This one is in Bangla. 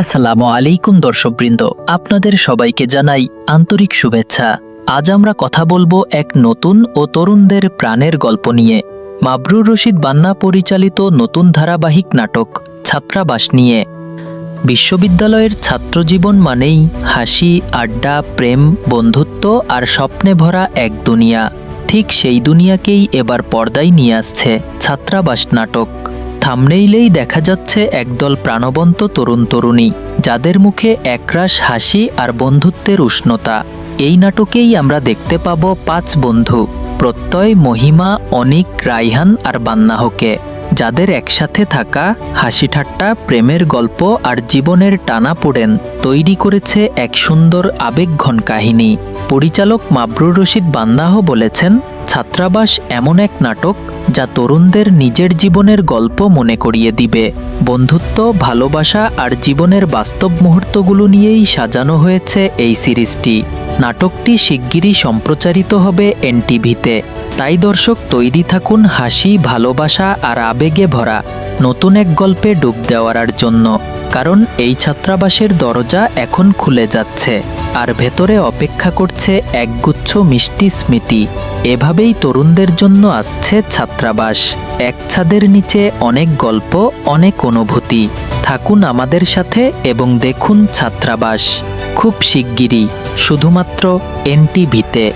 আসসালামু আলাইকুম দর্শকবৃন্দ। আপনাদের সবাইকে জানাই আন্তরিক শুভেচ্ছা। আজ আমরা কথা বলব এক নতুন ও তরুণদের প্রাণের গল্প নিয়ে। মাবরুর রশিদ বান্না পরিচালিত নতুন ধারাবাহিক নাটক ছাত্রাবাস নিয়ে। বিশ্ববিদ্যালয়ের ছাত্রজীবন মানেই হাসি, আড্ডা, প্রেম, বন্ধুত্ব আর স্বপ্নে ভরা এক দুনিয়া। ঠিক সেই দুনিয়াকেই এবার পর্দায় নিয়ে আসছে ছাত্রাবাস নাটক। থামনেইলেই দেখা যাচ্ছে একদল প্রাণবন্ত তরুণ তরুণী, যাদের মুখে একরাশ হাসি আর বন্ধুত্বের উষ্ণতা। এই নাটকেই আমরা দেখতে পাব পাঁচ বন্ধু, প্রত্যয়, মহিমা, অনিক, রাইহান আর বান্নাহকে, যাদের একসাথে থাকা হাসি ঠাট্টা প্রেমের গল্প আর জীবনের টানা পোড়েন তৈরি করেছে এক সুন্দর আবেগঘন কাহিনী। পরিচালক মাবরুর রশিদ বান্নাহ বলেছেন ছাত্রাবাস এমন এক নাটক যা তরুণদের নিজের জীবনের গল্প মনে করিয়ে দিবে। বন্ধুত্ব, ভালোবাসা আর জীবনের বাস্তব মুহূর্তগুলো নিয়েই সাজানো হয়েছে এই সিরিজটি। নাটকটি শিগগিরই সম্প্রচারিত হবে এনটিভিতে। তাই দর্শক, তৈরি থাকুন হাসি, ভালোবাসা আর আবেগে ভরা নতুন এক গল্পে ডুব দেওয়ার জন্য। কারণ এই ছাত্রাবাসের দরজা এখন খুলে যাচ্ছে। আর ভেতরে অপেক্ষা করছে একগুচ্ছ মিষ্টি স্মৃতি। এভাবেই তরুণদের জন্য আসছে ছাত্রাবাস। এক ছাদের নিচে অনেক গল্প, অনেক অনুভূতি। থাকুন আমাদের সাথে এবং দেখুন ছাত্রাবাস। খুব শিগগিরই। শুধুমাত্র এনটিভিতে।